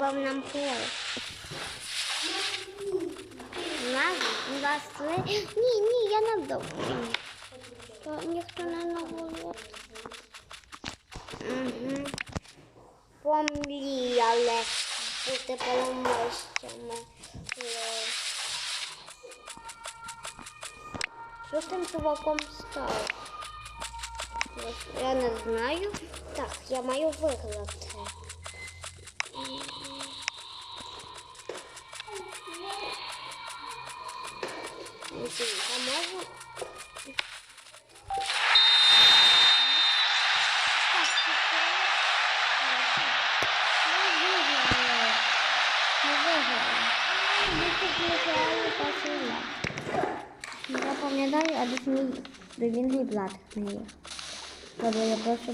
забудь не на забавном поле. Нас, нас, ні, ні, я вдома. То ніхто не нагулює. Угу. Помріяли бути. Е, Що з тим чуваком стало? Я не знаю. Так, я маю виграти. А можна? Так, Ми виграли. Ми виграли. Ми тут виграли пасує. Я пам'ятаю, а десь мій довільний блат не є. Тобто я просто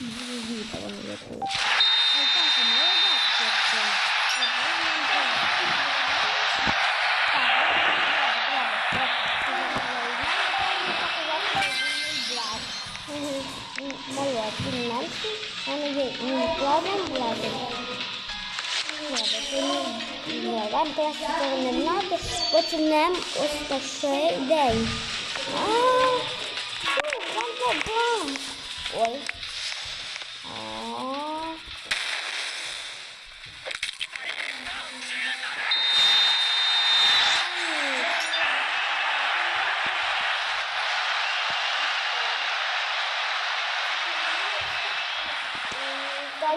Віта вони є тут. Ай, так. Молодці, менший, а не плавним блатом. Вам краще цього не знати, почнемо ось такий день. А, вам попав. Ой. А.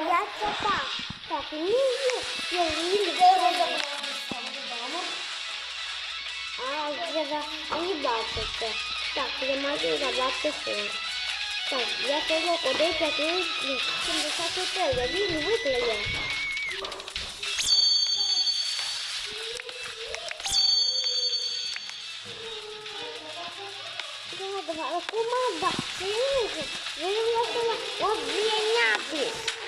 Та я це так. Так, ні, я не А, не бачите. Так, я маю забрати фон. Так, я того куди п'ятий, 74, він. Добре, команда, сильніше, виявила обвіняти.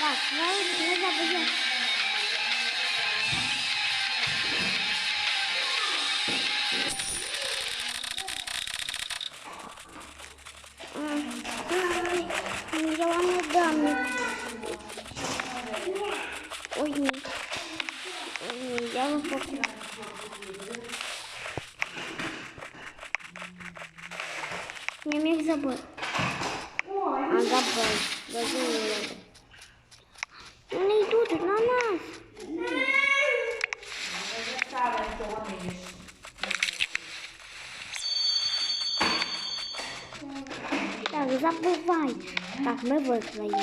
Так, навіть не забудемо. М, ай, Я вам не дам. Ой, ні. Ой, ні, я вам поки. Не міг забути. А забив. Забив. Вони йдуть на нас. Так, забивай. Так, ми виграємо.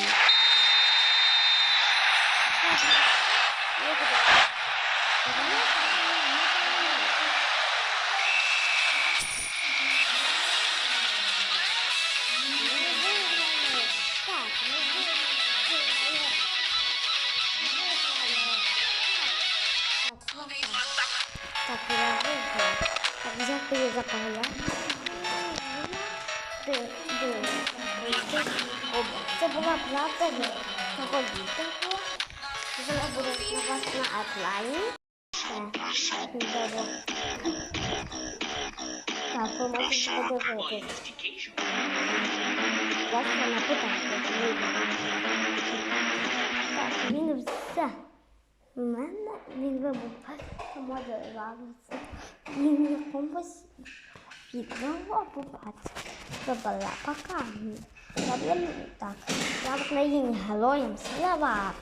Так, я виграв. Так, дякую за перегляд. Це була правда цього відео. Зараз буде на вас на. Чудово. Так, ви можете подивитися. Власне, напитати. Так, він все. У мене він вибув. Може радитися. Він на якомусь відомо попасти. Добре, пока. Добре, так. Слава Україні, героям слава!